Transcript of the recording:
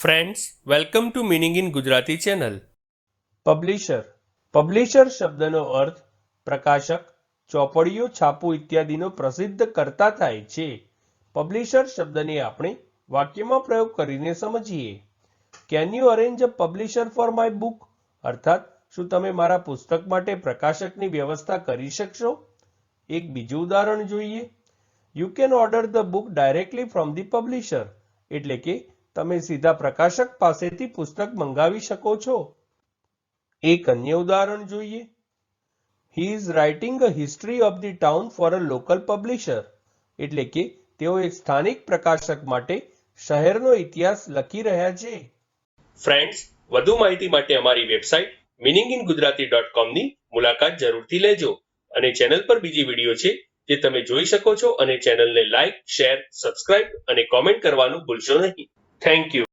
Friends welcome to meaning in Gujarati channel publisher publisher શબ્દનો અર્થ પ્રકાશક, ચોપડીઓ, છાપું ઇત્યાદિનો પ્રસિદ્ધ કરતા થાય છે. પબ્લિશર શબ્દને આપણે વાક્યમાં પ્રયોગ કરીને સમજીએ. Can you arrange a publisher for my book અર્થાત, શું તમે મારા પુસ્તક માટે પ્રકાશકની વ્યવસ્થા કરી શકશો? એક બીજું ઉદાહરણ જોઈએ. You can order the book directly from the publisher એટલે કે તમે સીધા પ્રકાશક પાસેથી પુસ્તક મંગાવી શકો છો. એક અન્ય ઉદાહરણ જોઈએ. He is writing a history of the town for a local publisher એટલે કે તેઓ એક સ્થાનિક પ્રકાશક માટે શહેરનો ઇતિહાસ લખી રહ્યા છે. ફ્રેન્ડ્સ વધુ માહિતી માટે અમારી website meaning in Gujarati dot કોમની મુલાકાત જરૂરથી લેજો અને ચેનલ પર બીજી વીડિયો છે જે તમે જોઈ શકો છો અને ચેનલને લાઇક શેર સબસ્ક્રાઇબ અને કોમેન્ટ કરવાનું ભૂલશો નહીં. Thank you